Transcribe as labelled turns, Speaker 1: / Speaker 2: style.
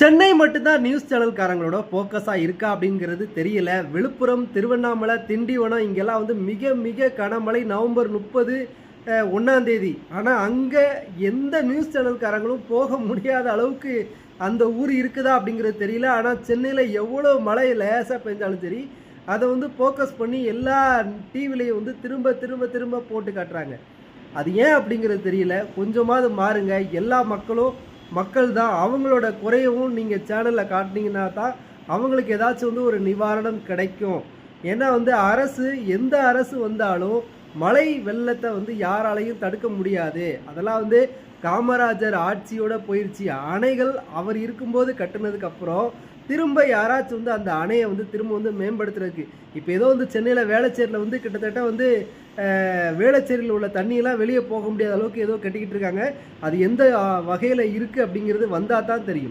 Speaker 1: சென்னை மட்டும்தான் நியூஸ் சேனல்காரங்களோட ஃபோக்கஸாக இருக்கா அப்படிங்கிறது தெரியல. விழுப்புரம் திருவண்ணாமலை திண்டிவனம் இங்கெல்லாம் வந்து மிக மிக கனமழை. நவம்பர் முப்பது ஒன்றாந்தேதி ஆனால் அங்கே எந்த நியூஸ் சேனல்காரங்களும் போக முடியாத அளவுக்கு அந்த ஊர் இருக்குதா அப்படிங்கிறது தெரியல. ஆனால் சென்னையில் எவ்வளோ மழை லேசாக பெஞ்சாலும் சரி அதை வந்து ஃபோக்கஸ் பண்ணி எல்லா டிவிலையும் வந்து திரும்ப திரும்ப திரும்ப போட்டு காட்டுறாங்க. அது ஏன் அப்படிங்கிறது தெரியல. கொஞ்சமாவது மாறுங்க. எல்லா மக்களும் மக்கள் தான் அவங்களோட குறையவும் நீங்கள் சேனலில் காட்டினீங்கன்னா தான் அவங்களுக்கு ஏதாச்சும் வந்து ஒரு நிவாரணம் கிடைக்கும். ஏன்னா வந்து அரசு எந்த அரசு வந்தாலும் மழை வெள்ளத்தை வந்து யாராலையும் தடுக்க முடியாது. அதெல்லாம் வந்து காமராஜர் ஆட்சியோட போயிடுச்சு அணைகள் அவர் இருக்கும்போது கட்டுனதுக்கு அப்புறம் திரும்ப யாராச்சும் வந்து அந்த அணையை வந்து திரும்ப வந்து மேம்படுத்துறதுக்கு. இப்போ ஏதோ வந்து சென்னையில் வேளச்சேரியில் வந்து கிட்டத்தட்ட வந்து வேளச்சேரியில் உள்ள தண்ணியெல்லாம் வெளியே போக முடியாத அளவுக்கு ஏதோ கட்டிக்கிட்டு இருக்காங்க. அது எந்த வகையில் இருக்குது அப்படிங்கிறது வந்தால் தான் தெரியும்.